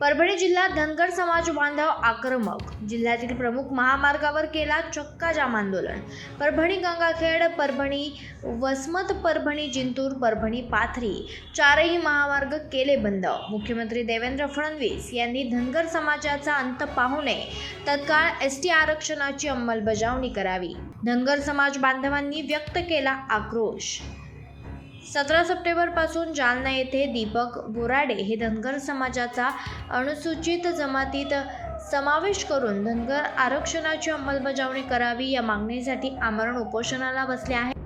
परभणी जिल्ह्यात धनगर समाज बांधव आक्रमक. जिल्ह्यातील प्रमुख महामार्गावर केला चक्का जाम आंदोलन. परभणी गंगाखेड परभणी वसमत परभणी जिंतूर परभणी पाथरी चारही महामार्ग केले बंद. मुख्यमंत्री देवेंद्र फडणवीस यांनी धनगर समाजाचा अंत पाहू नये. तत्काळ एस टी आरक्षणाची अंमलबजावणी करावी. धनगर समाज बांधवांनी व्यक्त केला आक्रोश. सतरा सप्टेंबरपासून जालना येथे दीपक बोराडे हे धनगर समाजाचा अनुसूचित जमातीत समावेश करून धनगर आरक्षणाची अंमलबजावणी करावी या मागणीसाठी आमरण उपोषणाला बसले आहे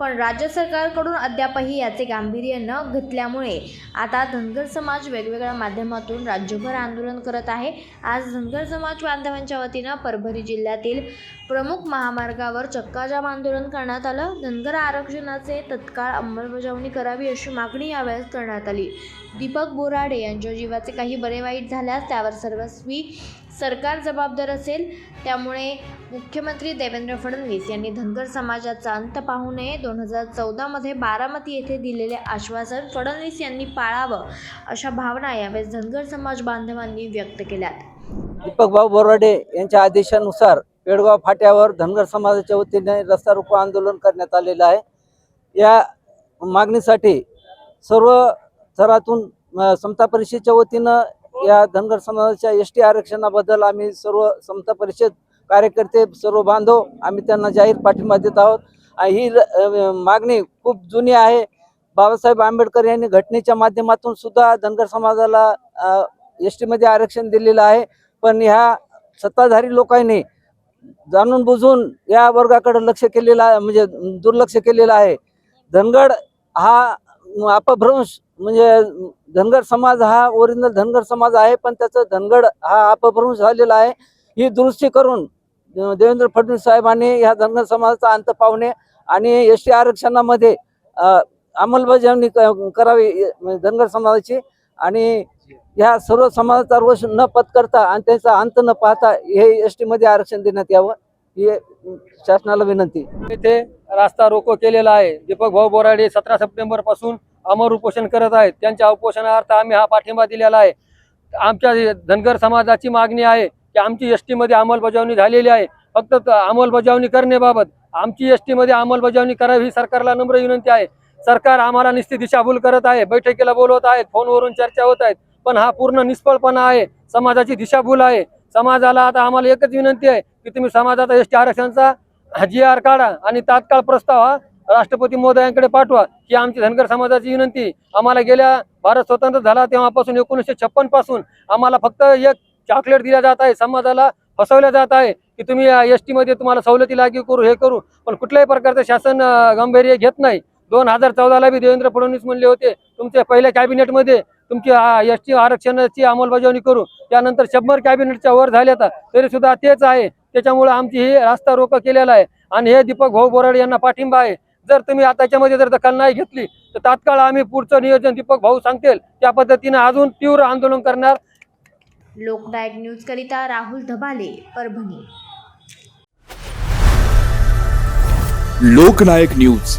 पण राज्य सरकारकडून अद्यापही याचे गांभीर्य न घेतल्यामुळे आता धनगर समाज वेगवेगळ्या माध्यमातून राज्यभर आंदोलन करत आहे. आज धनगर समाज बांधवांच्या वतीनं परभणी जिल्ह्यातील प्रमुख महामार्गावर चक्काजाम आंदोलन करण्यात आलं. धनगर आरक्षणाचे तत्काळ अंमलबजावणी करावी अशी मागणी यावेळेस करण्यात आली. दीपक बोराडे यांच्या जीवाचे काही बरे वाईट झाल्यास त्यावर सर्वस्वी सरकार जबाबदार असेल त्यामुळे मुख्यमंत्री देवेंद्र फडणवीस यांनी धनगर समाजाचा अंत पाहू नये. दोन हजार चौदामध्ये बारामती येथे दिलेले आश्वासन फडणवीस यांनी पाळावं अशा भावना यावेळेस धनगर समाज बांधवांनी व्यक्त केल्यात. दीपक भाऊ बोराडे यांच्या आदेशानुसार पेडगाव फाट्यावर धनगर समाजाच्या वतीने रस्ता रोको आंदोलन करण्यात आलेलं आहे. या मागणीसाठी सर्व थरातून समता परिषदेच्या वतीनं या धनगर समाजाच्या एस टी आरक्षणाबद्दल आम्ही सर्व समता परिषद कार्यकर्ते सर्व बांधव आम्ही त्यांना जाहीर पाठिंबा देत आहोत. ही मागणी खूप जुनी आहे. बाबासाहेब आंबेडकर यांनी घटनेच्या माध्यमातून सुद्धा धनगर समाजाला एस टीमध्ये आरक्षण दिलेलं आहे. पण ह्या सत्ताधारी लोकांनी जाणून बुजून या वर्गाकडे लक्ष केलेलं आहे म्हणजे दुर्लक्ष केलेलं आहे. धनगड हा अपभ्रंश म्हणजे धनगर समाज हा ओरिजिनल धनगर समाज आहे पण त्याचं धनगड हा अपभ्रंश झालेला आहे. ही दुरुस्ती करून देवेंद्र फडणवीस साहेबांनी ह्या धनगर समाजाचा अंत पावणे आणि एस टी आरक्षणामध्ये अंमलबजावणी क- करावी म्हणजे धनगर समाजाची आणि ह्या सर्व समाजाचा रोष न पत्करता आणि त्याचा अंत न पाहता हे एस टीमध्ये आरक्षण देण्यात यावं ही शासनाला विनंती. येथे रास्ता रोको केलेला आहे. दीपक भाऊ बोराडे सतरा सप्टेंबरपासून अमर उपोषण करत आहेत. त्यांच्या उपोषणार्थ आम्ही हा पाठिंबा दिलेला आहे. आमच्या धनगर समाजाची मागणी आहे की आमची एस टीमध्ये अंमलबजावणी झालेली आहे. फक्त अंमलबजावणी करण्याबाबत आमची एस टीमध्ये अंमलबजावणी करावी ही सरकारला नम्र विनंती आहे. सरकार आम्हाला निश्चित दिशाभूल करत आहे. बैठकीला बोलवत आहेत. फोनवरून चर्चा होत आहेत. पण हा पूर्ण निष्फळपणा आहे. समाजाची दिशाभूल आहे. समाजाला आता आम्हाला एकच विनंती आहे की तुम्ही समाजाचा एस टी आरक्षणचा जी आर काढा आणि तात्काळ प्रस्ताव हा राष्ट्रपती महोदयांकडे पाठवा. ही आमची धनगर समाजाची विनंती. आम्हाला गेल्या भारत स्वतंत्र झाला तेव्हापासून एकोणीसशे छप्पनपासून आम्हाला फक्त एक चॉकलेट दिल्या जात आहे. समाजाला फसवल्या जात आहे की तुम्ही एस टीमध्ये तुम्हाला सवलती लागू करू हे करू. पण कुठल्याही प्रकारचं शासन गांभीर्य घेत नाही. दोन हजार चौदाला बी देवेंद्र फडणवीस म्हणले होते तुमच्या पहिल्या कॅबिनेटमध्ये तुमची एस टी आरक्षणाची अंमलबजावणी करू. त्यानंतर शंभर कॅबिनेटच्या वर झाल्या आता तरी सुद्धा तेच आहे. त्याच्यामुळे आमची ही रास्ता रोको केलेला आहे. आणि हे दीपक भाऊ बोराडे यांना पाठिंबा आहे. जर तुम्ही आता त्याच्यामध्ये जर दखल नाही घेतली तर तात्काळ आम्ही पुढचं नियोजन दीपक भाऊ सांगतील. त्या पद्धतीने अजून तीव्र आंदोलन करणार. लोकनायक न्यूज करिता राहुल धबाले परभणी. लोकनायक न्यूज.